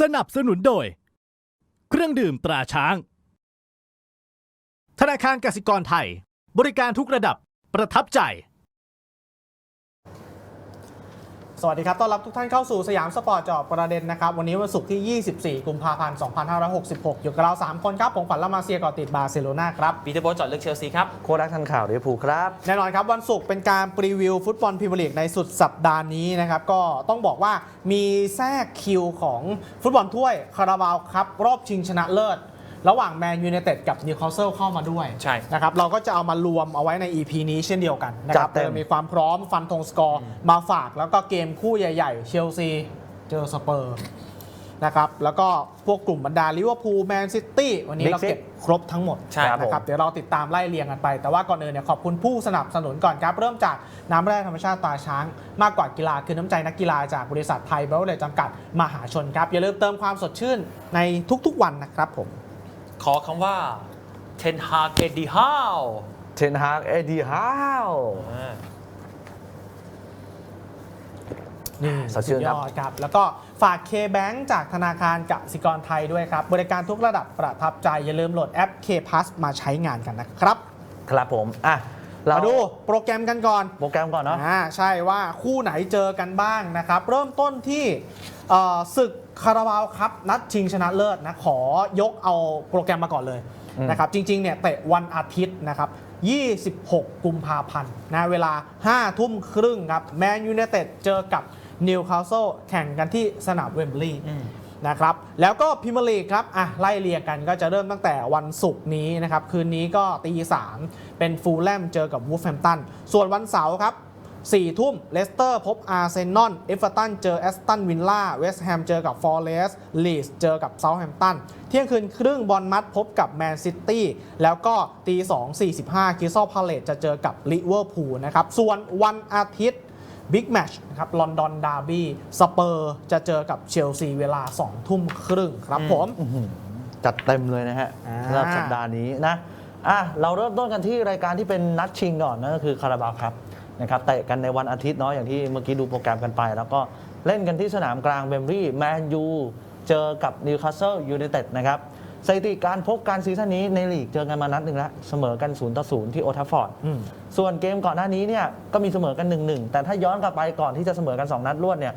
สนับสนุนโดย เครื่องดื่มตราช้าง ธนาคารกสิกรไทย บริการทุกระดับประทับใจ สวัสดีครับ ต้อนรับทุกท่านเข้าสู่สยามสปอร์ตเจอบประเด็นนะครับ วันนี้วันศุกร์ที่ 24 กุมภาพันธ์ 2566 อยู่กับเรา 3 คนครับ ผมขวัญละมาเซียก่อติดบาร์เซโลนาครับ ปีเตอร์โบทจอดเลือกเชลซีครับ โค้ชรักทันข่าวลิเวอร์พูลครับ แน่นอนครับ วันศุกร์เป็นการปรีวิวฟุตบอลพรีเมียร์ลีกในสุดสัปดาห์นี้นะครับ ก็ต้องบอกว่ามีแทรกคิวของฟุตบอลถ้วยคาราบาวครับรอบชิงชนะเลิศ ระหว่างแมนยู i นเต็ดกับนิวคาสเซิลเข้ามาด้วยใช่นะครับเราก็จะเอามารวมเอาไว้ใน EP นี้เช่นเดียวกันนะคจัรัดบเต็มโดยมีความพร้อมฟันธงสกอร์มาฝาก แล้วก็เกมคู่ใหญ่ๆ เชลซีเจอสเปอร์นะครับแล้วก็พวกกลุ่มบรรดาลิเวอร์พูลแมนซิตี้วันนี้ Big เราเก็บ Six ครบทั้งหมดใช่ครับนะครับเดี๋ยวเราติดตามไล่เรียงกันไป แต่ว่าก่อนอื่นเนี่ยขอบคุณผู้สนับสนุนก่อนครับ เริ่มจากน้ำแร่ธรรมชาติตาช้างมากกว่ากีฬาคือน้ำใจนักกีฬาจากบริษัทไทยเบลเลจำกัดมหาชนครับ อย่าลืมเติมความสดชื่นในทุกๆวันนะครับผม ขอคำว่าเทนฮากเอดีฮาวเทนฮากเอ็ดดี้ฮาวนี่สดชื่นยครับอดครับ แล้วก็ฝาก K-Bank จากธนาคารกสิกรไทยด้วยครับ บริการทุกระดับประทับใจ อย่าลืมโหลดแอป K Plus มาใช้งานกันนะครับ ครับผม อะ เรามาดูโปรแกรมกันก่อน โปรแกรมก่อนเนาะอ่าใช่ว่าคู่ไหนเจอกันบ้างนะครับ เริ่มต้นที่เอ่อศึก คาราบาวครับนัดชิงชนะเลิศนะขอยกเอาโปรแกรมมาก่อนเลยอืมนะครับจริงๆเนี่ยเตะวันอาทิตย์นะครับ26 กุมภาพันธ์นะเวลา 5 ทุ่มครึ่งครับแมนยู i นเต็ดเจอกับนิวคาสเซิลแข่งกันที่สนามเวมบลีย์นะครับแล้วก็พิมยร์ลีกครับอะไล่เรียงกันก็จะเริ่มตั้งแต่วันศุกร์นี้นะครับ คืนนี้ก็ตีสามเป็นฟูลแลมเจอกับวูฟแฮมตัน ส่วนวันเสาร์ครับ สี่ทุ่มเลสเตอร์พบอาร์เซนอลเอฟเวอร์ตันเจอแอสตันวินล่าเวสต์แฮมเจอกับฟอร์เรสลีสเจอกับเซาท์แฮมตันเที่ยงคืนครึ่งบอลมัดพบกับแมนซิตี้แล้วก็ตี2 45คิสซอพาเลตจะเจอกับลิเวอร์พูลนะครับ ส่วนวันอาทิตย์บิ๊กแมชนะครับลอนดอนดาร์บี้สเปอร์จะเจอกับเชลซีเวลา2ทุ่มครึ่งครับผม จัดเต็มเลยนะฮะอ่าสำหรับสัปดาห์นี้นะอะเราเริ่มต้นกันที่รายการที่เป็นนัดชิงก่อนนั่นก็คือคาราบาวครับ นะครับเตะกันในวันอาทิตย์เนาะอย่างที่เมื่อกี้ดูโปรแกรมกันไป แล้วก็เล่นกันที่สนามกลางเบมบรีแมนยูเจอกับนิวคาสเซิลยูไนเต็ดนะครับสถิติการพบกันซีซั่นนี้ในลีกเจอกันมานัดหนึ่งแล้วเสมอกัน0ต่อ0ที่โอทัฟฟอร์ดอืมส่วนเกมก่อนหน้านี้เนี่ยก็มีเสมอกัน1นหนึ่งแต่ถ้าย้อนกลับไปก่อนที่จะเสมอกัน 2 นัดรวดเนี่ย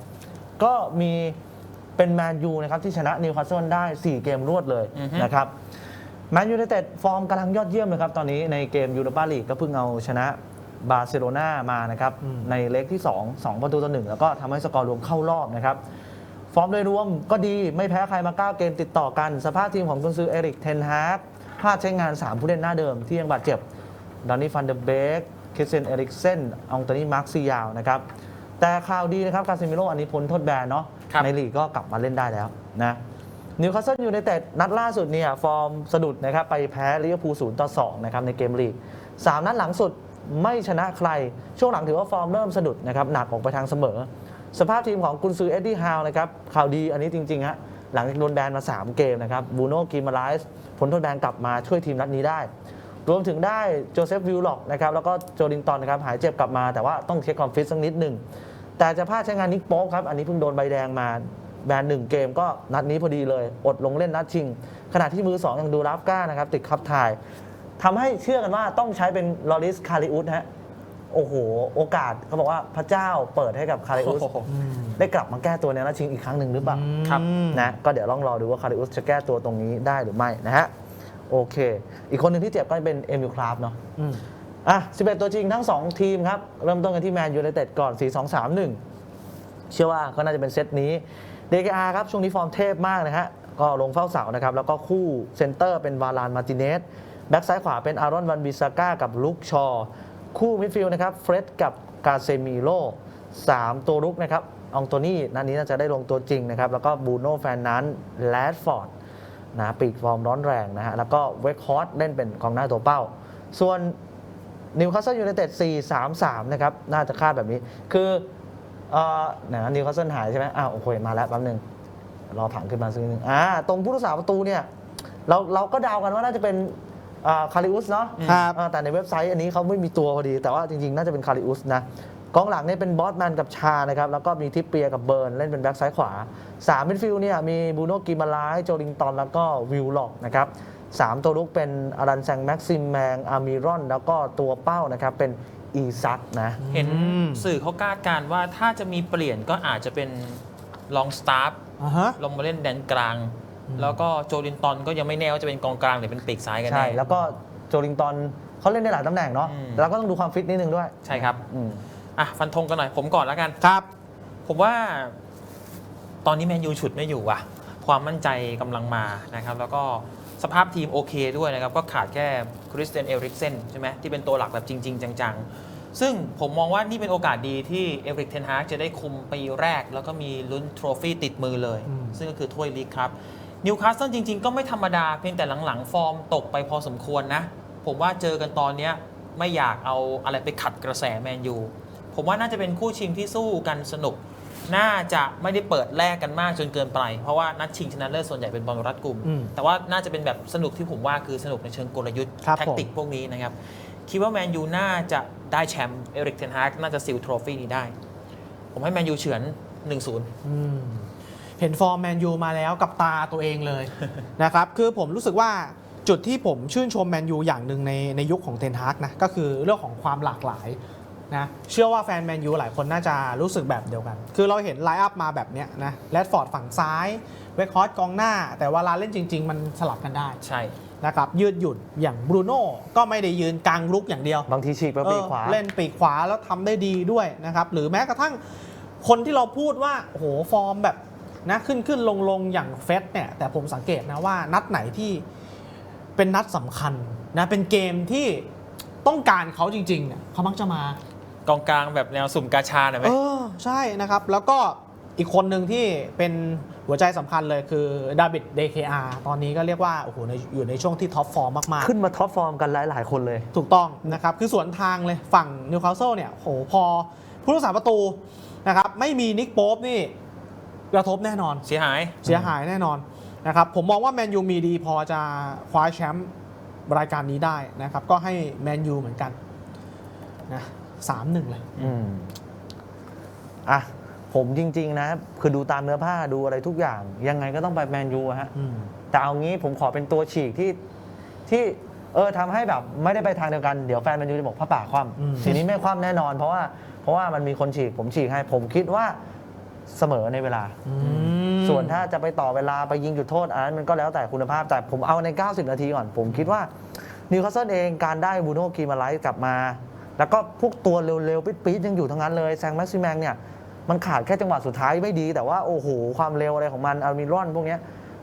ก็มีเป็นแมนยูนะครับที่ชนะนิวคาสเซิลได้ 4 เกมรวดเลยอือฮึนะครับแมนยูไนเต็ดฟอร์มกำลังยอดเยี่ยมเลยครับตอนนี้ในเกมยูโรปาลีกก็เพิ่งเอาชนะ บาร์เซโลนามานะครับอืมในเล็กที่ 2 2 ประตูต่อหนึ่งแล้วก็ทำให้สกอร์รวมเข้ารอบนะครับฟอร์มโดยรวมก็ดีไม่แพ้ใครมา 9 เกมติดต่อกัน สภาพทีมของกุนซือเอริกเทนฮากพลาดใช้งาน 3 ผู้เล่นหน้าเดิมที่ยังบาดเจ็บดอนนี่ฟันเดอร์เบกคริสเซนเอริกเซนองโตนี่มาร์คซิยาวนะครับแต่ข่าวดีนะครับคาซิมิโลอันนี้พ้นโทษแบนเนาะครับในลีกก็กลับมาเล่นได้แล้วนะนิวคาสเซิลยูไนเต็ดนัดล่าสุดเนี่ยฟอร์มสะดุดนะครับไปแพ้ลิเวอร์พูล0ต่อ2นะครับในเกมลีก3นัดหลังสุด ไม่ชนะใคร ช่วงหลังถือว่าฟอร์มเริ่มสะดุดนะครับหนักออกไปทางเสมอ สภาพทีมของกุนซือเอ็ดดี้ฮาวนะครับข่าวดีอันนี้จริงๆฮะหลังจากโดนแบนมา 3 เกมนะครับบูโน่กิมาไลส์ผลโทษแบนกลับมาช่วยทีมนัดนี้ได้ รวมถึงได้โจเซฟวิลล็อกนะครับแล้วก็โจลินตันนะครับหายเจ็บกลับมาแต่ว่าต้องเช็คความฟิตสักนิดหนึ่งแต่จะพลาดใช้งานนิกโป๊กครับอันนี้เพิ่งโดนใบแดงมาแบนหนึ่งเกมก็นัดนี้พอดีเลย อดลงเล่นนัดชิง ขณะที่มือสองยังดูราฟก้านะครับติดคับถ่าย ทำให้เชื่อกันว่าต้องใช้เป็นลอริสคาริอุสฮะโอ้โห โอกาสเขาบอกว่าพระเจ้าเปิดให้กับคาริอุสโอ้โหได้กลับมาแก้ตัวในนัดชิงอีกครั้งหนึ่งหรือเปล่าครับนะก็เดี๋ยวลองรอดูว่าคาริอุสจะแก้ตัวตรงนี้ได้หรือไม่นะฮะโอเค อีกคนหนึ่งที่เจ็บก็เป็นเอมิลคราฟเนาะอืมอะ11 ตัวจริงทั้ง 2 ทีมครับ เริ่มต้นกันที่แมนยูไนเต็ดก่อน 4 2 3 1 เชื่อว่าก็น่าจะเป็นเซตนี้ DKR ครับ ช่วงนี้ฟอร์มเทพมากนะฮะก็ลงเฝ้าเสานะครับ แล้วก็คู่เซนเตอร์เป็นวาลานมาร์ติเนส แบ็กซ้ายขวาเป็นอารอนวันบิซาก้ากับลุกชอ คู่มิดฟิลด์นะครับเฟร็ดกับกาเซมิโล3ตัวรุกนะครับอองโตนี่นัดนี้น่าจะได้ลงตัวจริงนะครับ แล้วก็บูโน่แฟนนั้นแลดฟอร์ดนะปีกฟอร์มร้อนแรงนะฮะ แล้วก็เวคฮอร์ดเล่นเป็นกองหน้าตัวเป้า ส่วนนิวคาสเซิลยูไนเต็ด4 3 3 นะครับ น่าจะคาดแบบนี้ คือเอ่อนะนิวคาสเซิลหายใช่ไหมอ้าวโอเคมาแล้วแป๊บหนึง รอผังขึ้นมาสักนิดนึงอ่าตรงผู้รักษาประตูเนี่ย เราเราก็เดากันว่าน่าจะเป็น คาริอุสเนาะครับอ่าแต่ในเว็บไซต์อันนี้เขาไม่มีตัวพอดี แต่ว่าจริงๆ น่าจะเป็นคาริอุสนะกองหลังเนี่ยเป็นบอสแมนกับชานะครับ แล้วก็มีทิปเปียร์กับเบิร์น เล่นเป็นแบ็กซ้ายขวา3มิดฟิลด์เนี่ยมีบูโนกิมาลายโจลิงตันแล้วก็วิลล็อกนะครับสามตัวลุกเป็นอารันแซงแม็กซิมแมงอามิรอน แล้วก็ตัวเป้านะครับเป็นอีซักนะ เห็นอืมสื่อเขาคาดการณ์ว่าถ้าจะมีเปลี่ยนก็อาจจะเป็นลองสตาร์ฟอ่าฮะลงมาเล่นแดนกลาง แล้วก็โจลินตันก็ยังไม่แน่ว่าจะเป็นกองกลางหรือเป็นปีกซ้ายกันใช่ แน่ แล้วก็โจลิงตันเขาเล่นได้หลายตำแหน่งเนาะอืม แล้วก็ต้องดูความฟิตนิดนึงด้วยใช่ครับอืมอะฟันธงกันหน่อยผมก่อนแล้วกัน ครับ ผมว่าตอนนี้แมนยูฉุดไม่อยู่ว่ะ ความมั่นใจกำลังมานะครับ แล้วก็สภาพทีมโอเคด้วยนะครับ ก็ขาดแค่คริสเตียนเอริกเซนใช่ไหมที่เป็นตัวหลักแบบจริง ๆ จัง ๆ ซึ่งผมมองว่านี่เป็นโอกาสดีที่เอริกเทนฮากจะได้คุมปีแรก แล้วก็มีลุ้นโทรฟี่ติดมือเลย อืม ซึ่งก็คือถ้วยลีกครับ นิวคาสเซิลจริง ๆ ก็ไม่ธรรมดาเพียงแต่หลังๆ ฟอร์มตกไปพอสมควรนะ ผมว่าเจอกันตอนเนี้ยไม่อยากเอาอะไรไปขัดกระแสแมนยูผมว่าน่าจะเป็นคู่ชิงที่สู้กันสนุก น่าจะไม่ได้เปิดแลกกันมากจนเกินไป เพราะว่านัดชิงชนะเลิศส่วนใหญ่เป็นบอลรัดกลุ่มอืมแต่ว่าน่าจะเป็นแบบสนุกที่ผมว่าคือสนุกในเชิงกลยุทธ์ครับแท็กติกผมพวกนี้นะครับคิดว่าแมนยูน่าจะได้แชมป์เอริกเทนฮากน่าจะซิลโทรฟี่นี้ได้ ผมให้แมนยูเฉือน 1-0อืม เห็นฟอร์มแมนยูมาแล้วกับตาตัวเองเลยนะครับคือผมรู้สึกว่าจุดที่ผมชื่นชมแมนยูอย่างหนึ่งในในยุคของเทนฮากนะก็คือเรื่องของความหลากหลายนะเชื่อว่าแฟนแมนยูหลายคนน่าจะรู้สึกแบบเดียวกัน คือเราเห็นไลน์อัพมาแบบเนี้ยนะแรดฟอร์ดฝั่งซ้ายเวคฮอสกองหน้า แต่เวลาเล่นจริง ๆ มันสลับกันได้ใช่นะครับยืดหยุ่นอย่างบรูโน่ก็ไม่ได้ยืนกลางรุกอย่างเดียว บางทีฉีกไปปีกขวาเออเล่นปีกขวาแล้วทำได้ดีด้วยนะครับหรือแม้กระทั่งคนที่เราพูดว่าโอ้โหฟอร์มแบบ นะขึ้นขึ้นลงลงอย่างเฟสเนี่ยแต่ผมสังเกตนะว่านัดไหนที่เป็นนัดสำคัญนะเป็นเกมที่ต้องการเขาจริงๆเนี่ยเขามักจะมากองกลางแบบแนวสุ่มกาชาหน่อยไหมเออใช่นะครับ แล้วก็อีกคนหนึ่งที่เป็นหัวใจสำคัญเลยคือดาบิดเดคอาตอนนี้ก็เรียกว่าโอ้โหในอยู่ในช่วงที่ท็อปฟอร์มมาก ๆ ขึ้นมาท็อปฟอร์มกันหลาย ๆ คนเลย ถูกต้องนะครับคือสวนทางเลยฝั่งนิวคาสเซิลเนี่ยโหพอผู้รักษาประตูนะครับไม่มีนิกโป๊ปนี่ กระทบแน่นอน เสียหาย เสียหายแน่นอนนะครับผมมองว่าแมนยูมีดีพอจะคว้าแชมป์รายการนี้ได้นะครับก็ให้แมนยูเหมือนกันนะสามหนึ่งเลยอืมอะผมจริง ๆ นะ คือดูตามเนื้อผ้าดูอะไรทุกอย่าง ยังไงก็ต้องไปแมนยูอะฮะอืมแต่เอางี้ผมขอเป็นตัวฉีกที่ที่เออทำให้แบบไม่ได้ไปทางเดียวกันเดี๋ยวแฟนแมนยูจะบอกพระป่าคว่ำทีนี้ไม่คว่ำแน่นอน เพราะว่าเพราะว่ามันมีคนฉีกผมฉีกให้ ผมคิดว่า เสมอในเวลาอืมส่วนถ้าจะไปต่อเวลาไปยิงจุดโทษอันนั้นมันก็แล้วแต่คุณภาพแต่ผมเอาใน 90 นาทีก่อน ผมคิดว่านิวคาสเซิลเองการได้บูโน่กีมาไลท์กลับมา แล้วก็พวกตัวเร็วๆปี๊ดๆยังอยู่ทั้งนั้นเลยแซงแม็กซิแมงเนี่ยมันขาดแค่จังหวะสุดท้ายไม่ดี แต่ว่าโอ้โหความเร็วอะไรของมันอาร์มิรอนพวกเนี้ย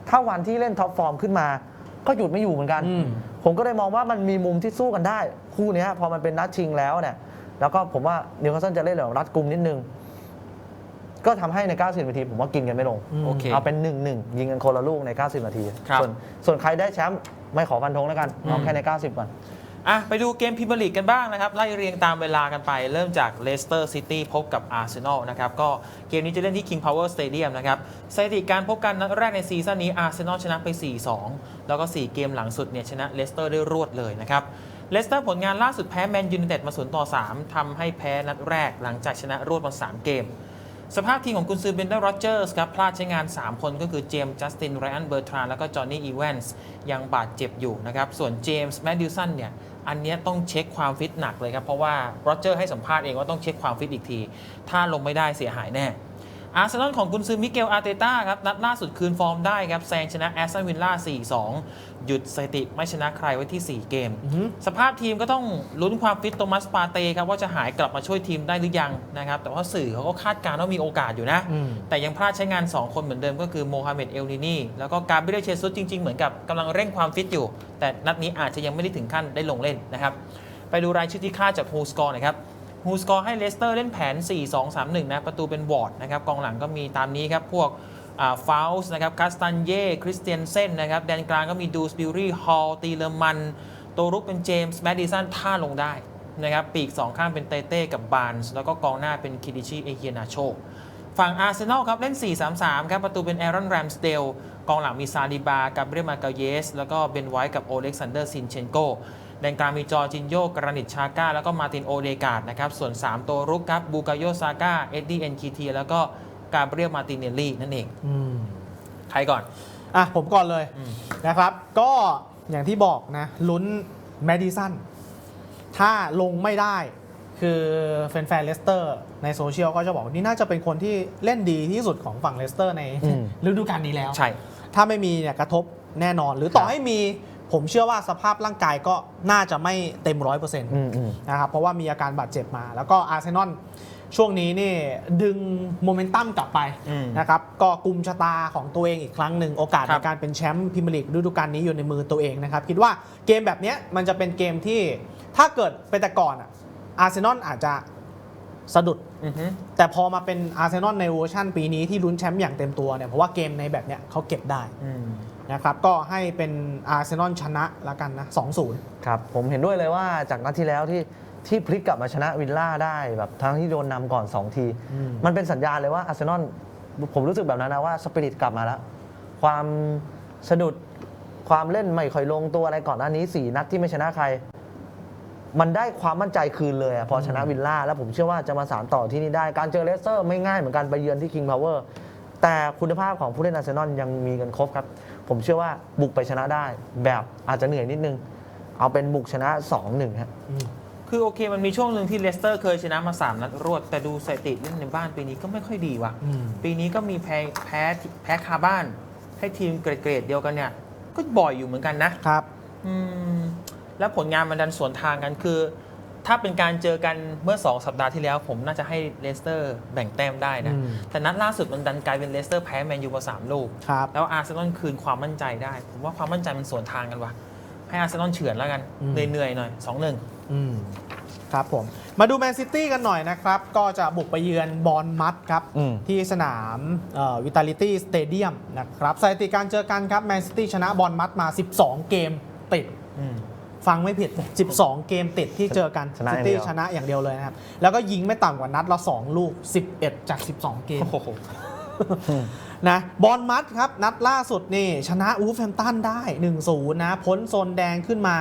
ถ้าวันที่เล่นท็อปฟอร์มขึ้นมา ก็หยุดไม่อยู่เหมือนกันอืมผมก็เลยมองว่ามันมีมุมที่สู้กันได้ คู่เนี้ยพอมันเป็นนัดชิงแล้วเนี่ยแล้วก็ผมว่านิวคาสเซิลจะเล่นแบบรัดกุมนิดนึง ก็ทำให้ใน 90 นาที ผมว่ากินกันไม่ลงอืมโอเคเอาเป็น 1 1 ยิงกันคนละลูกใน 90 นาทีครับส่วนส่วนใครได้แชมป์ไม่ขอฟันธงแล้วกันเอาแค่ใน 90 ก่อนอะไปดูเกมพรีเมียร์ลีกกันบ้างนะครับ ไล่เรียงตามเวลากันไป เริ่มจากเลสเตอร์ซิตี้พบกับอาร์เซนอลนะครับ ก็เกมนี้จะเล่นที่ King Power Stadium นะครับสถิติการพบกันนัดแรกในซีซั่นนี้อาร์เซนอลชนะไป 4-2 แล้วก็ 4 เกมหลังสุดเนี่ยชนะเลสเตอร์ได้รวดเลยนะครับเลสเตอร์ผลงานล่าสุดแพ้แมนยูไนเต็ดมา0ต่อ3ทำให้แพ้นัดแรกหลังจากชนะรวดมา 3 เกม สภาพทีมของกุนซือเบนเดอร์โรเจอร์สครับพลาดใช้งาน 3 คนก็คือเจมส์จัสตินไรอันเบอร์ทรานแล้วก็จอห์นนี่อีแวนส์ยังบาดเจ็บอยู่นะครับ ส่วนเจมส์แมดดิวสันเนี่ยอันนี้ต้องเช็คความฟิตหนักเลยครับ เพราะว่าโรเจอร์ให้สัมภาษณ์เองว่าต้องเช็คความฟิตอีกที ถ้าลงไม่ได้เสียหายแน่ อาร์เซนอลของกุนซือมิเกลอาร์เตต้าครับนัดล่าสุดคืนฟอร์มได้ครับแซงชนะแอสตันวิลล่า 4-2 หยุดสถิติไม่ชนะใครไว้ที่ 4 เกมอือหือสภาพทีมก็ต้องลุ้นความฟิตโตมัสปาเต้ครับว่าจะหายกลับมาช่วยทีมได้หรือยังนะครับแต่ว่าสื่อเขาก็คาดการณ์ว่ามีโอกาสอยู่นะอืมแต่ยังพลาดใช้งาน 2 คนเหมือนเดิมก็คือโมฮัมเหม็ดเอลนินีแล้วก็การบิเลเชซุสจริง ๆ เหมือนกับกำลังเร่งความฟิตอยู่ แต่นัดนี้อาจจะยังไม่ได้ถึงขั้นได้ลงเล่นนะครับไปดูรายชื่อที่คาดจากฮูสกอร์นะครับ ฮูสกอร์ให้เลสเตอร์เล่นแผน 4-2-3-1 นะ ประตูเป็นวอร์ดนะครับ กองหลังก็มีตามนี้ครับ พวกฟาวส์นะครับคาสตันเย่ คริสเตียนเซนนะครับ แดนกลางก็มีดูสบิวรี่ ฮอล ตีเลอร์มัน ตัวรุกเป็นเจมส์ แมดดิสันท่าลงได้นะครับ ปีก 2 ข้างเป็นเตเต้กับบานส์แล้วก็กองหน้าเป็นคิดิชิ เอเฮียนาโชฝั่งอาร์เซนอลครับเล่น 4-3-3 ครับ ประตูเป็นแอรอนแรมสเดลกองหลังมีซาดิบากับเบรมาเกเยส แล้วก็เบนไวท์กับโอเล็กซานเดอร์ซินเชนโก แดนกลางมีจอร์จินโยกรานิตชาก้า แล้วก็มาตินโอเดการ์ดนะครับ ส่วน 3 ตัวรุกครับบูกาโยซาก้า เอ็ดดี้เอ็นคีทีแล้วก็กาเบรียลมาตินเนลลี่นั่นเองอืมใครก่อน อะผมก่อนเลยอืม นะครับ ก็อย่างที่บอกนะลุ้นแมดิสันถ้าลงไม่ได้คือแฟนๆเลสเตอร์ในโซเชียลก็จะบอกว่านี่น่าจะเป็นคนที่เล่นดีที่สุดของฝั่งเลสเตอร์ในอืม ฤดูกาลนี้แล้ว ใช่ ถ้าไม่มีเนี่ยกระทบแน่นอน หรือต่อให้มี ผมเชื่อว่าสภาพร่างกายก็น่าจะไม่เต็มร้อยเปอร์เซ็นต์อืมอืมนะครับเพราะว่ามีอาการบาดเจ็บมา แล้วก็อาร์เซนอลช่วงนี้นี่ดึงโมเมนตัมกลับไปอืมนะครับก็กลุ่มชะตาของตัวเองอีกครั้งหนึ่งโอกาสครัในบการเป็นแชมป์พรีเมียร์ลีกฤดูกาลนี้อยู่ในมือตัวเองนะครับคิดว่าเกมแบบเนี้ยมันจะเป็นเกมที่ถ้าเกิดเป็นแต่ก่อนอะอาร์เซนอลอาจจะสะดุดอือฮึแต่พอมาเป็นอาร์เซนอลในเวอร์ชันปีนี้ที่ลุ้นแชมป์อย่างเต็มตัวเนี่ยเพราะว่าเกมในแบบเนี้ยเขาเก็บได้อืม นะครับก็ให้เป็นอาร์เซนอลชนะละกันนะ2-0ครับผมเห็นด้วยเลยว่าจากนัดที่แล้วที่ที่พลิกกลับมาชนะวิลล่าได้แบบทั้งที่โดนนำก่อน 2 ทีอืมมันเป็นสัญญาณเลยว่าอาร์เซนอลผมรู้สึกแบบนั้นนะว่าสปิริตกลับมาแล้ว ความสะดุดความเล่นไม่ค่อยลงตัวอะไรก่อนหน้านี้ 4 นัดที่ไม่ชนะใคร มันได้ความมั่นใจคืนเลยอะพอชนะวิลล่าแล้วผมเชื่อว่าจะมาสานต่อที่นี่ได้ การเจอเลสเตอร์ไม่ง่ายเหมือนกันไปเยือนที่ King Power แต่คุณภาพของผู้เล่นอาร์เซนอลยังมีกันครบครับ ผมเชื่อว่าบุกไปชนะได้ แบบอาจจะเหนื่อยนิดนึง เอาเป็นบุกชนะ 2-1ฮะ คือโอเคมันมีช่วงหนึ่งที่เลสเตอร์เคยชนะมา 3 นัดรวด แต่ดูสถิติเล่นในบ้านปีนี้ก็ไม่ค่อยดีว่ะอืมปีนี้ก็มีแพ้แพ้แพ้คาบ้าน ให้ทีมเกรดๆเดียวกันเนี่ย ก็บ่อยอยู่เหมือนกันนะครับ อืมแล้วผลงานมันดันสวนทางกันคือ ถ้าเป็นการเจอกันเมื่อ 2 สัปดาห์ที่แล้ว ผมน่าจะให้เลสเตอร์แบ่งแต้มได้นะ อืมแต่นัดล่าสุดมันดันกลายเป็นเลสเตอร์แพ้แมนยูมาสามลูก ครับ แล้วอาร์เซนอลคืนความมั่นใจได้ ผมว่าความมั่นใจมันสวนทางกันว่ะ ให้อาร์เซนอลเฉือนแล้วกันอืม เหนื่อยๆหน่อยสองหนึ่ง อืมครับผม มาดูแมนซิตี้กันหน่อยนะครับ ก็จะบุกไปเยือนบอลมัดครับ อืม ที่สนามวิตาลิตี้สเตเดียมนะครับสถิติการเจอกันครับแมนซิตี้ชนะบอลมัดมา 12 เกมติด ฟังไม่ผิด 12 เกมติดที่เจอกันชนะซิอย่างเดีตี้ยวชนะอย่างเดียวเลยนะครับ แล้วก็ยิงไม่ต่ำกว่านัดละ 2 ลูก 11 จาก 12 เกมโอ้โหนะบอลมัดครับ นัดล่าสุดนี่ชนะอูฟแฮมตันได้ 1-0 นะ พ้นโซนแดงขึ้นมา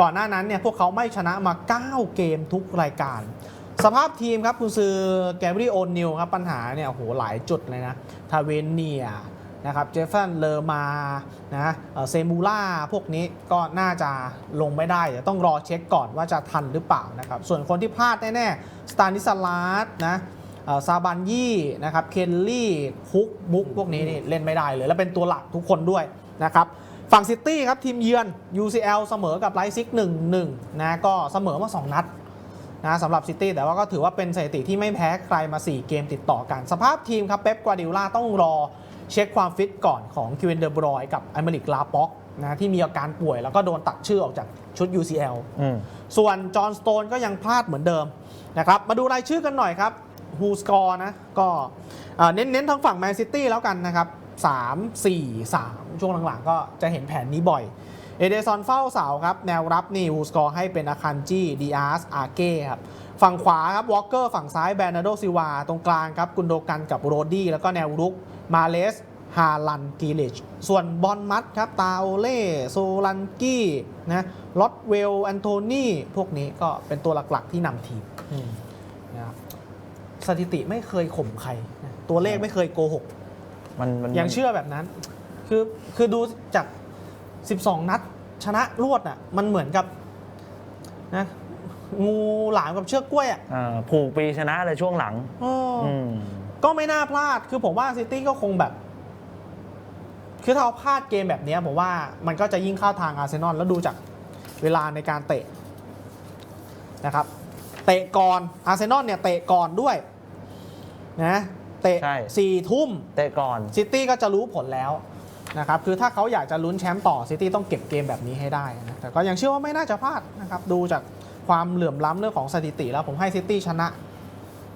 ก่อนหน้านั้นเนี่ยพวกเขาไม่ชนะมา 9 เกมทุกรายการสภาพทีมครับคุณซือแกบรีโอนิลครับปัญหาเนี่ยโอ้โหหลายจุดเลยนะ ทาเวนเนีย นะครับเจฟฟันเลอมานะเซมูล่าพวกนี้ก็น่าจะลงไม่ได้เดี๋ยวต้องรอเช็คก่อนว่าจะทันหรือเปล่านะครับส่วนคนที่พลาดแน่ๆสตานิสลาสนะซาบันยี่นะครับเคนลี่คุกบุกพวกนี้นี่เล่นไม่ได้เลย แล้วเป็นตัวหลักทุกคนด้วยนะครับฝั่งซิตี้ครับทีมเยือน UCL เสมอกับไลซิก1-1นะก็เสมอมา 2 นัดนะสำหรับซิตี้แต่ว่าก็ถือว่าเป็นสถิติที่ไม่แพ้ใครมา 4 เกมติดต่อกัน สภาพทีมครับเป๊ปกวาดิโอลาต้องรอ เช็คความฟิตก่อนของคิวเวนเดอร์บรอยกับไอเมริกลาป็อกนะที่มีอาการป่วยแล้วก็โดนตัดชื่อออกจากชุด UCL อืมส่วนจอห์นสโตนก็ยังพลาดเหมือนเดิมนะครับมาดูรายชื่อกันหน่อยครับฮูสกอร์นะก็เอ่อเน้นๆทั้งฝั่งแมนซิตี้แล้วกันนะครับ3 4 3 ช่วงหลังๆ ก็จะเห็นแผนนี้บ่อย เอเดซอนเฝ้าเสาครับ แนวรับนี่ฮูสกอร์ให้เป็นอาคันจีดีอาร์สอาเก้ครับ ฝั่งขวาครับวอลเกอร์ฝั่งซ้ายแบรนาโดซิวา ตรงกลางครับ กุนโดกันกับโรดี้แล้วก็แนวรุก มาเลสฮาลันกีลิช ส่วนบอลมัดครับ ตาโอเล่ โซลันกี้นะลอตเวลแอนโทนีพวกนี้ก็เป็นตัวหลักๆที่นำทีมนะครับสถิติไม่เคยข่มใครนะตัวเลขไม่เคยโกหก มันมันยังเชื่อแบบนั้น คือคือดูจาก 12 นัด ชนะรวดอะ มันเหมือนกับนะงูหลามกับเชือกกล้วยอะอ่าผูกปีชนะเลยช่วงหลังโอ้อืม ก็ไม่น่าพลาดคือผมว่าซิตี้ก็คงแบบ คือถ้าเขาพลาดเกมแบบเนี้ยผมว่ามันก็จะยิ่งเข้าทางอาร์เซนอลแล้วดูจากเวลาในการเตะนะครับ เตะก่อนอาร์เซนอลเนี่ยเตะก่อนด้วยนะเตะใช่สี่ทุ่มเตะก่อนซิตี้ก็จะรู้ผลแล้วนะครับคือถ้าเขาอยากจะลุ้นแชมป์ต่อซิตี้ต้องเก็บเกมแบบนี้ให้ได้นะแต่ก็ยังเชื่อว่าไม่น่าจะพลาดนะครับดูจากความเหลื่อมล้ำเรื่องของสถิติแล้วผมให้ซิตี้ชนะ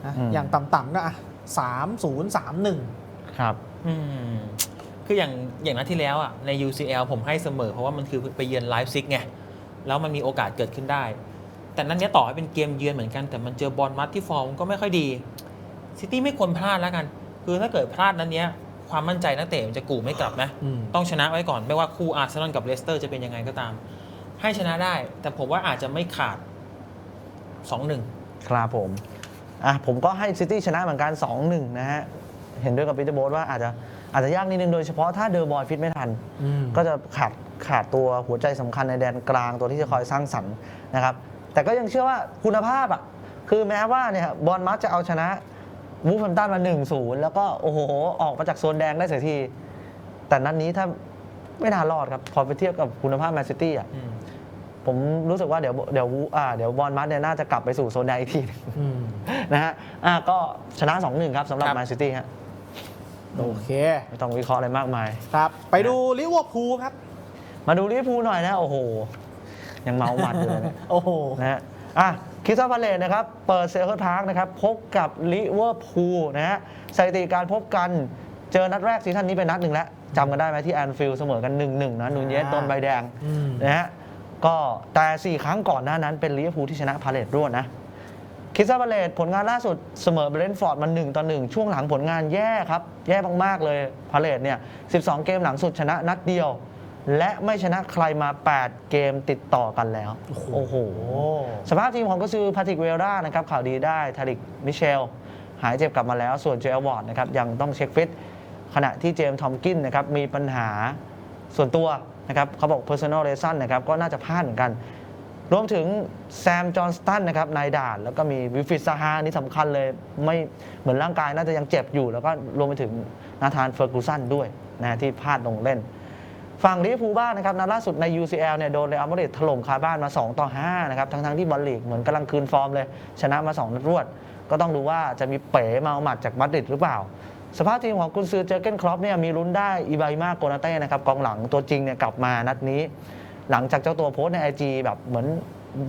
นะอืมอย่างต่ำๆก็อะ สามศูนย์สามหนึ่งครับอืมคืออย่างอย่างนัดที่แล้วอะใน UCL ผมให้เสมอ เพราะว่ามันคือไปเยือนไลฟ์ซิกไงแล้วมันมีโอกาสเกิดขึ้นได้ แต่นั้นเนี้ยต่อให้เป็นเกมเยือนเหมือนกัน แต่มันเจอบอลมัดที่ฟอร์มก็ไม่ค่อยดีซิตี้ไม่ควรพลาดแล้วกัน คือถ้าเกิดพลาดนั้นเนี้ยความมั่นใจนักเตะมันจะกูไม่กลับนะอืมต้องชนะไว้ก่อน ไม่ว่าคู่อาร์เซนอลกับเลสเตอร์จะเป็นยังไงก็ตาม ให้ชนะได้ แต่ผมว่าอาจจะไม่ขาด 2-1 ครับผม อะผมก็ให้ซิตี้ชนะเหมือนกัน 2-1 นะฮะ เห็นด้วยกับปีเตอร์โบสว่าอาจจะอาจจะยากนิดนึงโดยเฉพาะถ้าเดอร์บอยฟิตไม่ทันอืมก็จะขาดขาดตัวหัวใจสำคัญในแดนกลางตัวที่จะคอยสร้างสรรค์นะครับ แต่ก็ยังเชื่อว่าคุณภาพอะคือแม้ว่าเนี่ยบอลมัสจะเอาชนะวูฟแฮมตันมา 1-0 แล้วก็โอ้โห ออกมาจากโซนแดงได้เสียที แต่นัดนนี้ถ้าไม่น่ารอดครับ พอไปเทียบกับคุณภาพแมนซิตี้อะอืม ผมรู้สึกว่าเดี๋ยวเดี๋ยววูอ่าเดี๋ยวบอลมัสเนี่ยน่าจะกลับไปสู่โซนแดงอีกทีหนึ่งอืม นะฮะอะก็ชนะ 2-1 ครับสำหรับครับ แมนซิตี้ฮะโอเค ไม่ต้องวิเคราะห์อะไรมากมาย ครับ ไปดูลิเวอร์พูลครับ มาดูลิเวอร์พูลหน่อยนะ โอ้โห ยังเมาหมัดอยู่เลยเนี่ย โอ้โห นะฮะอะคริสตัลพาเลตนะครับ เปิดเซลล์พาร์คนะครับ พบกับลิเวอร์พูลนะฮะสถิติการพบกันเจอนัดแรกซีซั่นนี้เป็นนัดหนึ่งแล้วจำกันได้ไหมที่แอนฟิลด์เสมอกัน 1-1 นะนูนเยสโดนใบแดงอืม นะฮะ ก็แต่ 4 ครั้งก่อนหน้านั้นเป็นลิเวอร์พูลที่ชนะพาเลตรวดนะคริสตัลพาเลตผลงานล่าสุดเสมอเบรนท์ฟอร์ดมา1ต่อ1ช่วงหลังผลงานแย่ครับ แย่มากๆเลยพาเลตเนี่ย 12 เกมหลังสุดชนะนัดเดียว และไม่ชนะใครมา 8 เกมติดต่อกันแล้ว โอ้โหโอ้สภาพทีมของก็คือพาติกเวลรานะครับข่าวดีได้ทาริกมิเชล หายเจ็บกลับมาแล้วส่วนเจอวอร์ดนะครับยังต้องเช็คฟิตขณะที่เจมส์ทอมกินนะครับมีปัญหาส่วนตัว นะครับเขาบอก personal reason นะครับก็น่าจะพลาดเหมือนกัน รวมถึงแซมจอห์นสตันนะครับนายด่าน แล้วก็มีวิฟิตซาฮานี่สำคัญเลยไม่เหมือนร่างกายน่าจะยังเจ็บอยู่ แล้วก็รวมไปถึงนาธานเฟอร์กูสันด้วยนะที่พลาดลงเล่น ฝั่งลิเวอร์พูลบ้างนะครับนัดล่าสุดใน UCL เนี่ยโดนเรอัลมาดริดถล่มคาบ้านมา 2 ต่อ 5 นะครับ ทั้งๆที่บอลลีกเหมือนกำลังคืนฟอร์มเลย ชนะมา 2 นัดรวด ก็ต้องดูว่าจะมีเป๋มาเอาหมัดจากมาดริดหรือเปล่า สภาพทีมของกุนซือเจอร์เกนครอปเนี่ยมีลุ้นได้อีไบมาโกนาเต้นะครับกองหลังตัวจริงเนี่ยกลับมานัดนี้ หลังจากเจ้าตัวโพสในไอจีแบบเหมือน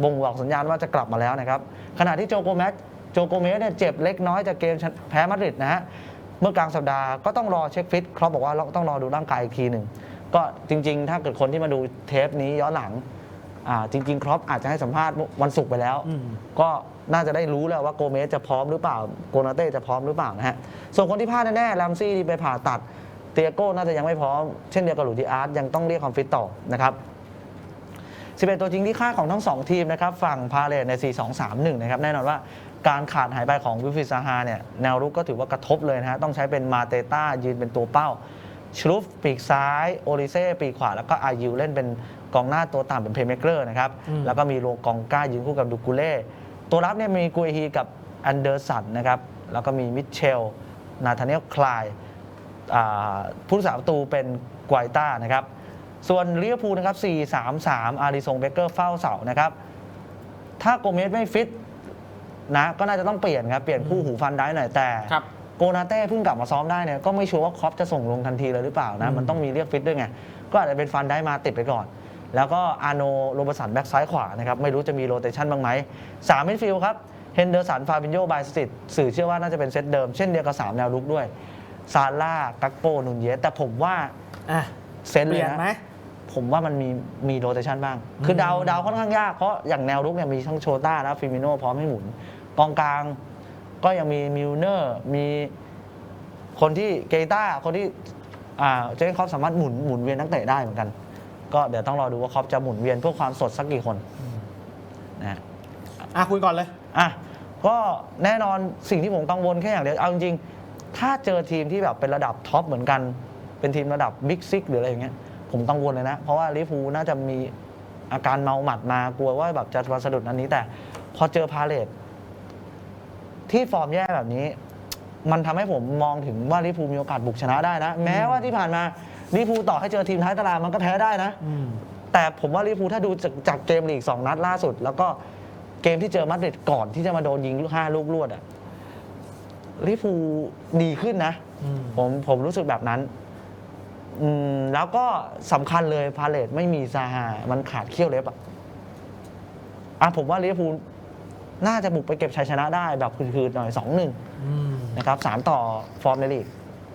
บ่งบอกสัญญาณว่าจะกลับมาแล้วนะครับขณะที่โจโกเมสโจโกเมสเนี่ยเจ็บเล็กน้อยจากเกมแพ้มาดริดนะฮะเมื่อกลางสัปดาห์ก็ต้องรอเช็คฟิตครอปบอกว่าต้องรอดูร่างกายอีกทีหนึ่งก็จริง ๆ ถ้าเกิดคนที่มาดูเทปนี้ย้อนหลัง จริงๆ ครอปอาจจะให้สัมภาษณ์วันศุกร์ไปแล้วอืมก็น่าจะได้รู้แล้วว่าโกเมสจะพร้อมหรือเปล่า โกนาเต้จะพร้อมหรือเปล่านะฮะ ส่วนคนที่พลาดแน่ๆแรมซี่ที่ไปผ่าตัด เตียโก้น่าจะยังไม่พร้อม เช่นเดียวกับหลุยส์ดีอาร์ตยังต้องเรียกความฟิตต่อนะครับ11 ตัวจริงที่ค่าของทั้ง 2 ทีมนะครับ ฝั่งพาเลตใน 4-2-3-1 นะครับ แน่นอนว่าการขาดหายไปของวิฟิตซาฮาเนี่ย แนวรุกก็ถือว่ากระทบเลยนะฮะ ต้องใช้เป็นมาเตต้ายืนเป็นตัวเป้า ชลุฟปีกซ้าย โอริเซ่ปีกขวา แล้วก็อายูเล่นเป็นกองหน้าตัวต่ำเป็นเพลย์เม k เกอร์นะครับอืมแล้วก็มีโลกองก้ายืนคู่กับดูกูเล่ ตัวรับเนี่ยมีกุยฮีกับอันเดอร์สันนะครับ แล้วก็มีมิเชล นาธาเนลคลายอ่าผู้รักษาประตูเป็นไกวต้านะครับ ส่วนลิเวอร์พูลนะครับ 4-3-3 อาริซงเบเกอร์เฝ้าเสานะครับ ถ้าโกเมสไม่ฟิตนะก็น่าจะต้องเปลี่ยนครับ เปลี่ยนคู่หูฟันได้หน่อยแต่ครับ โกนาเต้เพิ่งกลับมาซ้อมได้เนี่ยก็ไม่ชัวร์ว่าครอปจะส่งลงทันทีเลยหรือเปล่านะอืมมันต้องมีเรียกฟิตด้วยไง ก็อาจจะเป็นฟันได้มาติดไปก่อน แล้วก็อาโนโรบสันแบ็กซ้ายขวานะครับไม่รู้จะมีโรเตชันบ้างไหมสามมิดฟิลด์ครับเฮนเดอร์สันฟาบินโยบายสติดสื่อเชื่อว่าน่าจะเป็นเซตเดิมเช่นเดียวกับ3แนวลุกด้วยซาร่ากักโปนุนเยสแต่ผมว่าอะเซนเปเลลี่ยยนไหมนะผมว่ามันมีมีโรเตชันบ้าง คือเดาเดาค่อนข้างยาก เพราะอย่างแนวรุกเนี่ยมีทั้งโชต้าและฟิมิโน่พร้อมให้หมุนกองกลาง ก็ยังมีมิลเนอร์มีคนที่เกต้าคนที่อ่าเจนคอปสามารถหมุนหมุนเวียนนักเตะได้เหมือนกัน ก็เดี๋ยวต้องรอดูว่าคอปจะหมุนเวียนเพื่อความสดสักกี่คนนะฮะอะคุณก่อนเลยอะก็แน่นอนสิ่งที่ผมกังวลแค่อย่างเดียวเอาจริงๆ ถ้าเจอทีมที่แบบเป็นระดับท็อปเหมือนกัน เป็นทีมระดับบิ๊กซิกหรืออะไรอย่างเงี้ยผมกังวลเลยนะ เพราะว่าลิเวอร์พูลน่าจะมีอาการเมาหมัดมากลัวว่าแบบจะมาสะดุดอันนี้แต่ พอเจอพาเลต ที่ฟอร์มแย่แบบนี้ มันทำให้ผมมองถึงว่าลิเวอร์พูลมีโอกาสบุกชนะได้นะ แม้ว่าที่ผ่านมาลิเวอร์พูลต่อให้เจอทีมท้ายตารางมันก็แพ้ได้นะ อืม แต่ผมว่าลิเวอร์พูลถ้าดูจากจากเกมลีกสองนัดล่าสุด แล้วก็เกมที่เจอมาดริดก่อนที่จะมาโดนยิงห้าลูกรวดอะลิเวอร์พูลดีขึ้นนะ อืม ผมผมรู้สึกแบบนั้น อืมแล้วก็สำคัญเลยพาเลตไม่มีซาฮามันขาดเขี้ยวเล็บอะอะผมว่าลิเวอร์พูล น่าจะบุกไปเก็บชัยชนะได้แบบคืนๆหน่อยสองหนึ่งอืมนะครับสามต่อฟอร์มในลีก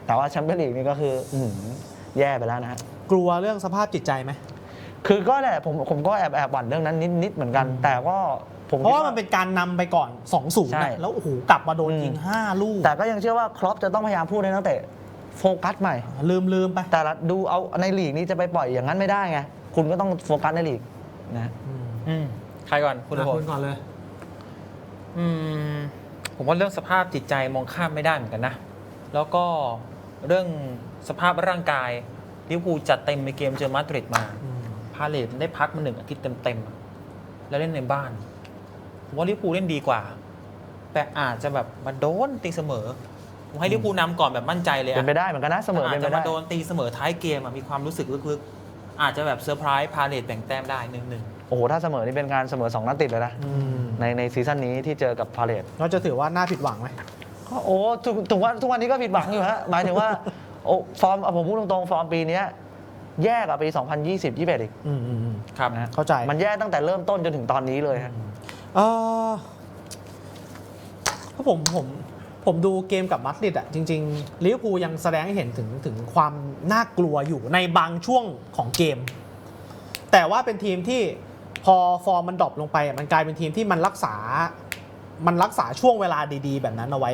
แต่ว่าแชมเปี้ยนลีกนี่ก็คืออือหือแย่ไปแล้วนะฮะกลัวเรื่องสภาพจิตใจไหมคือก็แหละผมผมก็แอบแอบหวั่นเรื่องนั้นนิดนิดเหมือนกัน แต่ก็ผมเพราะว่าคิดมันเป็นการนำไปก่อน2-0ใช่นะแล้วโอ้โหกลับมาโดนอืมยิง5ลูก แต่ก็ยังเชื่อว่าครอปจะต้องพยายามพูดให้นักเตะโฟกัสใหม่ ลืมลืมไป แต่ละดูเอาในลีกนี้จะไปปล่อยอย่างนั้นไม่ได้ไง คุณก็ต้องโฟกัสในลีกนะอืมใครก่อน คุณอะพลคุณก่อนเลย อืมผมว่าเรื่องสภาพจิตใจมองข้ามไม่ได้เหมือนกันนะ แล้วก็เรื่องสภาพร่างกายลิเวอร์พูลจัดเต็มในเกมเจอมาดริดมาพาเลตได้พักมาหนึ่งอาทิตย์เต็มๆอะแล้วเล่นในบ้านผมว่าลิเวอร์พูลเล่นดีกว่า แต่อาจจะแบบมาโดนตีเสมอผมให้ลิเวอร์พูลนำก่อนแบบมั่นใจเลยเป็นอะ ไปได้เหมือนกันนะเสมออาเป็จนไปจะได้ มาโดนตีเสมอท้ายเกมอะมีความรู้สึกลึกๆ อาจจะแบบเซอร์ไพรส์พาเลตแบ่งแต้มได้หนึ่งหนึ่งโอ้โหถ้าเสมอนี่เป็นการเสมอ2นัดติดเลยนะอืมในในซีซั่นนี้ที่เจอกับพาเลตเราจะถือว่าน่าผิดหวังไหมก็โอ้ทุกทุกวันทุกวันนี้ก็ผิดหวังอยู่ฮะหมายถึงว่าโอ้ฟอร์มเอาผมพูดตรงๆฟอร์มปีเนี้ยแย่กว่าปี 2020 21อีกอืมอืมอืมครับนะเข้าใจมันแย่ตั้งแต่เริ่มต้นจนถึงตอนนี้เลยฮะเออถ้าผมผมผมดูเกมกับมัดริดอะจริงๆลิเวอร์พูลยังแสดงให้เห็นถึงถึงความน่ากลัวอยู่ในบางช่วงของเกม แต่ว่าเป็นทีมที่ พอฟอร์มมันดรอปลงไปอะมันกลายเป็นทีมที่มันรักษา มันรักษาช่วงเวลาดีๆ แบบนั้นเอาไว้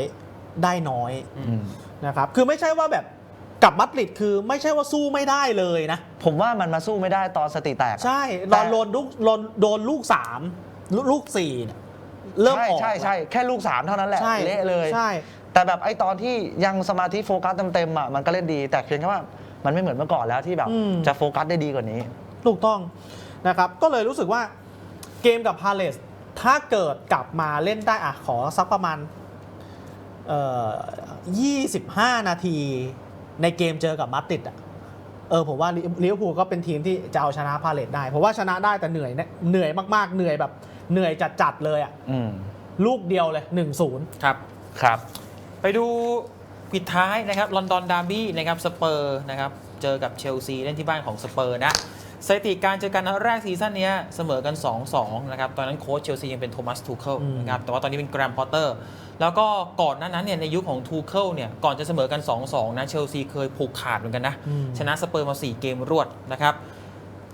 ได้น้อยอืมนะครับ คือไม่ใช่ว่าแบบกับมัดริดคือไม่ใช่ว่าสู้ไม่ได้เลยนะ ผมว่ามันมาสู้ไม่ได้ตอนสติแตก ใช่แต่ตอนโดนลูกโดนโดนลูกสามลูลูกสี่เนี่ยเริ่มใช่ออกใช่ใช่แค่ลูก3เท่านั้นแหละใช่เละเลยใช่ แต่แบบไอ้ตอนที่ยังสมาธิโฟกัสเต็มๆอะมันก็เล่นดี แต่เพียงแค่ว่ามันไม่เหมือนเมื่อก่อนแล้วที่แบบอืมจะโฟกัสได้ดีกว่านี้ ถูกต้อง นะครับก็เลยรู้สึกว่าเกมกับพาเลสถ้าเกิดกลับมาเล่นได้อะขอสักประมาณเอ่อ25นาทีในเกมเจอกับมาดริดอะเออผมว่าลิเวอร์พูลก็เป็นทีมที่จะเอาชนะพาเลสได้ผมว่าชนะได้แต่เหนื่อยนะเหนื่อยมากๆเหนื่อยแบบเหนื่อยจัดๆเลยอะอืมลูกเดียวเลย1-0ครับครับ ไปดูปิดท้ายนะครับลอนดอนดาร์บี้นะครับสเปอร์นะครับเจอกับเชลซีเล่นที่บ้านของสเปอร์นะ สถิติการเจอกันนัดแรกซีซั่นเนี้ยเสมอกัน 2-2 นะครับ ตอนนั้นโค้ชเชลซียังเป็นโทมัสทูเคิลอืมนะครับ แต่ว่าตอนนี้เป็นแกรมพอตเตอร์ แล้วก็ก่อนหน้านั้นเนี่ยในยุคของทูเคิลเนี่ย ก่อนจะเสมอกัน 2-2 นะ เชลซีเคยผูกขาดเหมือนกันนะอืมชนะสเปอร์มา 4 เกมรวดนะครับ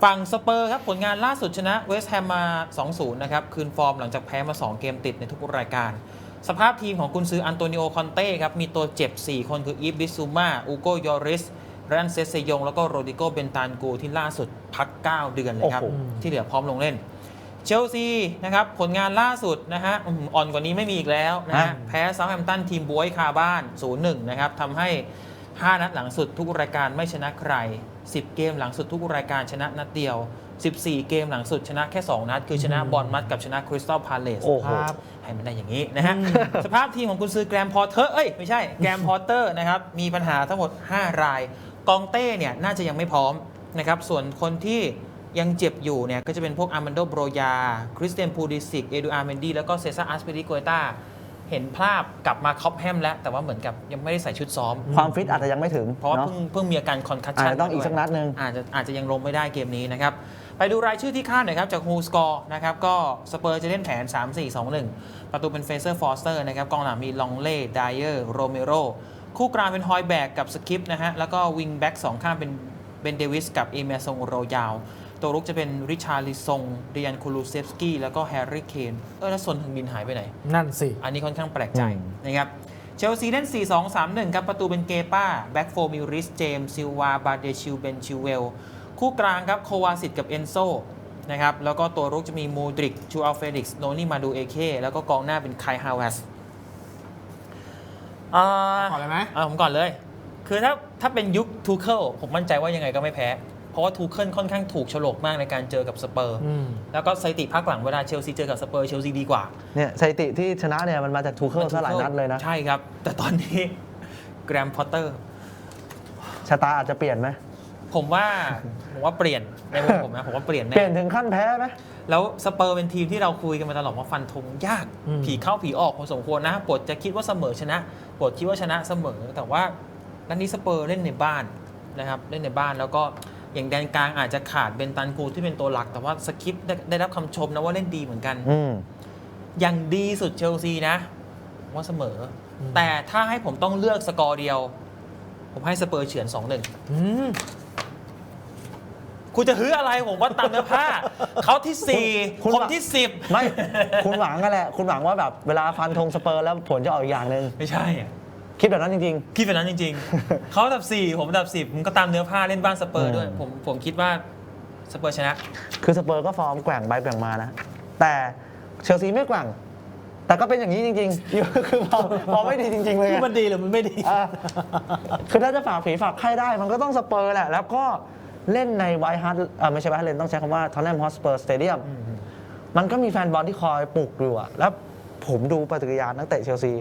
ฝั่งสเปอร์ครับผลงานล่าสุดชนะเวสต์แฮมมา 2-0 นะครับ คืนฟอร์มหลังจากแพ้มา 2 เกมติดในทุกรายการสภาพทีมของกุนซืออันโตนิโอคอนเต้ครับมีตัวเจ็บ 4 คนคืออีฟบิซูมาอูโกยอริส แรนเซสเซยง แล้วก็โรดิโกเบนตานกูที่ล่าสุดพัก 9 เดือนเลยครับ โอ้โห ที่เหลือพร้อมลงเล่น เชลซีนะครับผลงานล่าสุดนะฮะอืมอ่อนกว่านี้ไม่มีอีกแล้วนะฮะฮะ แพ้เซาท์แฮมป์ตันทีมบวยคาบ้าน 0-1 นะครับทำให้ 5 นัดหลังสุดทุกรายการไม่ชนะใคร 10 เกมหลังสุดทุกรายการชนะนัดเดียว 14 เกมหลังสุดชนะแค่ 2 นัด คือชนะบอลมัดกับชนะคริสตัลพาเลส โอ้โห ครับ ให้มันได้อย่างนี้นะฮะ สภาพทีมของกุนซือแกรมพอเตอร์ เอ้ย ไม่ใช่ แกรมพอเตอร์นะครับ มีปัญหาทั้งหมด 5 ราย กองเต้เนี่ยน่าจะยังไม่พร้อมนะครับส่วนคนที่ยังเจ็บอยู่เนี่ยก็จะเป็นพวกอาร์มันโดโบรยา คริสเตียนพูดิสิก เอดูอาร์เมนดี แล้วก็เซซ่าอัสเปริโกตาเห็นภาพกลับมาคอปแฮมแล้ว แต่ว่าเหมือนกับยังไม่ได้ใส่ชุดซ้อม ความฟิตอาจจะยังไม่ถึง เพราะว่าเนาะเพิ่งเพิ่งมีอาการคอนคัชอาจชันจะต้องอีกสักนัดหนึ่งอาจจะอาจจะยังลงไม่ได้เกมนี้นะครับ ไปดูรายชื่อที่คาดหน่อยครับ จากฮูสกอร์นะครับก็สเปอร์จะเล่นแผน 3 4 2 1 ประตูเป็นเฟเซอร์ฟอสเตอร์นะครับกองหลังมีลองเล่ไดเออร์โรเมโร คู่กลางเป็นฮอยแบกกับสกิปนะฮะ แล้วก็วิงแบ็กสองข้างเป็นเบนเดวิสกับเอเมซงโรยาว ตัวรุกจะเป็นริชาลิซงเดียนคูลูเซฟสกี้แล้วก็แฮร์รี่เคนเออแล้วส่วนถึงบินหายไปไหน นั่นสิ อันนี้ค่อนข้างแปลกใจอืม นะครับเชลซีเล่น 4-2-3-1 ครับ ประตูเป็นเกป้า แบ็กโฟมิริสเจมส์ซิลวา บาเดชิลเบนชิวเวล คู่กลางครับ โควาสิตกับเอนโซนะครับแล้วก็ตัวรุกจะมีมูดริกชูอัลเฟลิกซ์โนนี่มาดูเอเคแล้วก็กองหน้าเป็นไคฮาวเวส อ่าก่อนเลยไหมเอาผมก่อนเลย คือถ้าถ้าเป็นยุคทูเคิลผมมั่นใจว่ายังไงก็ไม่แพ้ เพราะว่าทูเคิลค่อนข้างถูกโฉลกมากในการเจอกับสเปอร์อืมแล้วก็สถิติภาคหลังเวลาเชลซีเจอกับสเปอร์เชลซีดีกว่าเนี่ยสถิติที่ชนะเนี่ยมันมาจากทูเคิลซะหลายนัดเลยนะ ใช่ครับ แต่ตอนนี้แกรมพอตเตอร์ชะตาอาจจะเปลี่ยนไหมผมว่าผมว่าเปลี่ยนในมุมผมนะผมว่าเปลี่ยนเปลี่ยนแน่ถึงขั้นแพ้ไหมแล้วสเปอร์เป็นทีมที่เราคุยกันมาตลอดว่าฟันธงยากอืมผีเข้าผีออกพอสมควรนะปวดจะคิดว่าเสมอชนะ ปวดคิดว่าชนะเสมอ แต่ว่านัดนี้สเปอร์เล่นในบ้านนะครับเล่นในบ้านแล้วก็อย่างแดนกลางอาจจะขาดเบนตันกูที่เป็นตัวหลัก แต่ว่าสคริปต์ได้ได้รับคำชมนะว่าเล่นดีเหมือนกัน อืม อย่างดีสุดเชลซีนะผมว่าเสมออม แต่ถ้าให้ผมต้องเลือกสกอร์เดียว ผมให้สเปอร์เฉือน 2-1 อืม คุณจะฮืออะไรผมว่าตามเนื้อผ้า เขาที่สี่คุณผมว่าที่สิบไม่ คุณหวังกันแหละ คุณหวังว่าแบบเวลาฟันธงสเปอร์แล้วผลจะออกอีกอย่างหนึ่งไม่ใช่อะคิดแบบนั้นจริง คิดแบบนั้นจริง ๆ เขาอันดับสี่ผมอันดับสิบมันก็ตามเนื้อผ้าเล่นบ้านสเปอร์ด้วย อืม ผมผมคิดว่าสเปอร์ชนะ ๆ คือสเปอร์ก็ฟอร์มแกว่งไปแกว่งมานะ แต่เชลซีไม่แกว่ง แต่ก็เป็นอย่างนี้จริงๆ คือฟอร์มฟอร์มไม่ดีจริงๆเลยคือไงมันดีหรือมันไม่ดี อะคือถ้าจะฝากผีฝากไข้ได้มันก็ต้องสเปอร์แหละ แล้วก็ เล่นในไวท์ฮาร์ดไม่ใช่ไวท์ฮาร์ดเลนต้องใช้คำว่าทอนแนมฮอสเปอร์สเตเดียมมันก็มีแฟนบอลที่คอยปลุกอยู่อะแล้วผมดูปฏิกิริยานักเตะเชลซี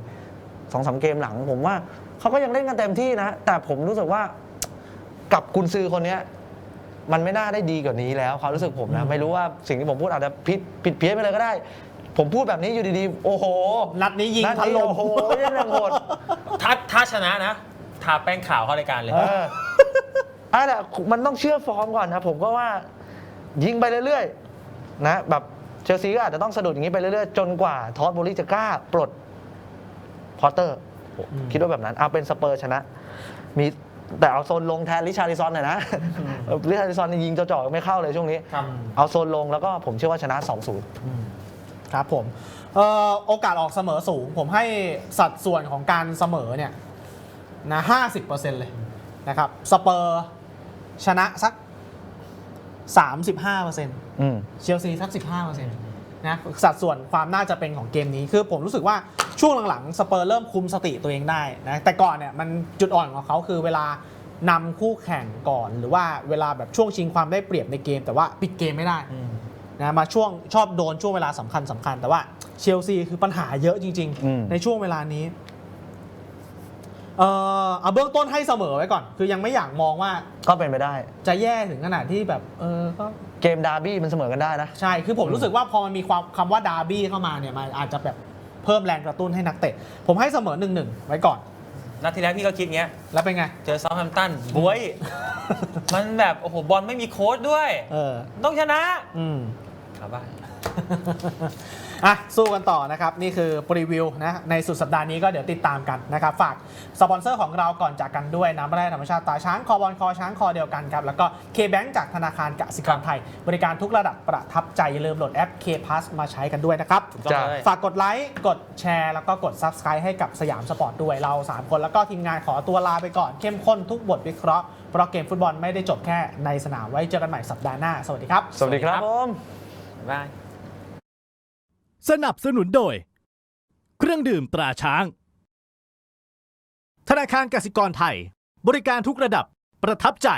สองสามเกมหลัง ผมว่าเขาก็ยังเล่นกันเต็มที่นะ แต่ผมรู้สึกว่ากับกุนซือคนเนี้ยมันไม่น่าได้ดีกว่านี้แล้วความรู้สึกผมนะไม่รู้ว่าสิ่งที่ผมพูดอาจจะผิดผิดเพี้ยนไปเลยก็ได้ ผมพูดแบบนี้อยู่ดีๆ โอ้โห นัดนี้ยิงนัดพัดนี้ลมโอ้โหเล่นอย่างโหดถ้าถ้าชนะนะทาแป้งขาวเข้ารายการเลยเอออันแหละมันต้องเชื่อฟอร์มก่อนนะผมก็ว่ายิงไปเรื่อยๆนะแบบเชลซีก็อาจจะต้องสะดุดอย่างนี้ไปเรื่อยๆ จนกว่าทอสโบลีจะกล้าปลดพอตเตอร์ผมคิดว่าแบบนั้นเอาเป็นสเปอร์ชนะ มีแต่เอาโซนลงแทนลิชาริซอนหน่อยนะลิชาริซอนนี่ยิงจ่อๆไม่เข้าเลยช่วงนี้ครับเอาโซนลงแล้วก็ผมเชื่อว่าชนะ 2-0 ครับผมเอ่อโอกาสออกเสมอสูง ผมให้สัดส่วนของการเสมอเนี่ยนะห้าสิบเปอร์เซ็นต์เลยนะครับสเปอร์ ชนะสักสามสิบห้าเปอร์เซ็นต์อืม เชลซีสักสิบห้าเปอร์เซ็นต์นะสัดส่วนความน่าจะเป็นของเกมนี้ คือผมรู้สึกว่าช่วงหลังๆ สเปอร์เริ่มคุมสติตัวเองได้นะแต่ก่อนเนี่ยมันจุดอ่อนของเขาคือเวลานำคู่แข่งก่อน หรือว่าเวลาแบบช่วงชิงความได้เปรียบในเกม แต่ว่าปิดเกมไม่ได้นะมาช่วงชอบโดนช่วงเวลาสำคัญสำคัญแต่ว่าเชลซีคือปัญหาเยอะจริง อืม ๆ ในช่วงเวลานี้ เออเอาเบื้องต้นให้เสมอไว้ก่อน คือยังไม่อยากมองว่าก็เป็นไปได้ จะแย่ถึงขนาดที่แบบเออก็เกมดาร์บี้มันเสมอกันได้นะ ใช่ คือผมรู้สึกว่าพอมันมีความคำว่าดาร์บี้เข้ามาเนี่ยมันอาจจะแบบเพิ่มแรงกระตุ้นให้นักเตะ ผมให้เสมอหนึ่งหนึ่งไว้ก่อน นัดที่แล้วพี่ก็คิดเงี้ย แล้วเป็นไง เจอเซาท์แฮมป์ตันบวย มันแบบ โอ้โห บอลไม่มีโค้ดด้วย เออ ต้องชนะอืมกลับบ้าน อะสู้กันต่อนะครับ นี่คือปรีวิวนะในสุดสัปดาห์นี้ก็เดี๋ยวติดตามกันนะครับ ฝากสปอนเซอร์ของเราก่อนจากกันด้วยน้ำแร่ธรรมชาติตาช้างคอบอลคอช้างคอเดียวกันครับแล้วก็เคแบงจากธนาคารกสิกรไทย บริการทุกระดับประทับใจอย่าลืมโหลดแอป K Pass มาใช้กันด้วยนะครับ ถูกต้องจ้ะเลย ฝากกดไลค์กดแชร์แล้วก็กด Subscribe ให้กับสยามสปอร์ตด้วยเรา 3 คนแล้วก็ทีมงานขอตัวลาไปก่อนเข้มข้นทุกบทวิเคราะห์เพราะเกมฟุตบอลไม่ได้จบแค่ในสนามไว้เจอกันใหม่สัปดาห์หน้าสวัสดีครับ สวัสดีครับ ผม บ๊ายบาย สนับสนุนโดย เครื่องดื่มตราช้าง ธนาคารกสิกรไทย บริการทุกระดับประทับใจ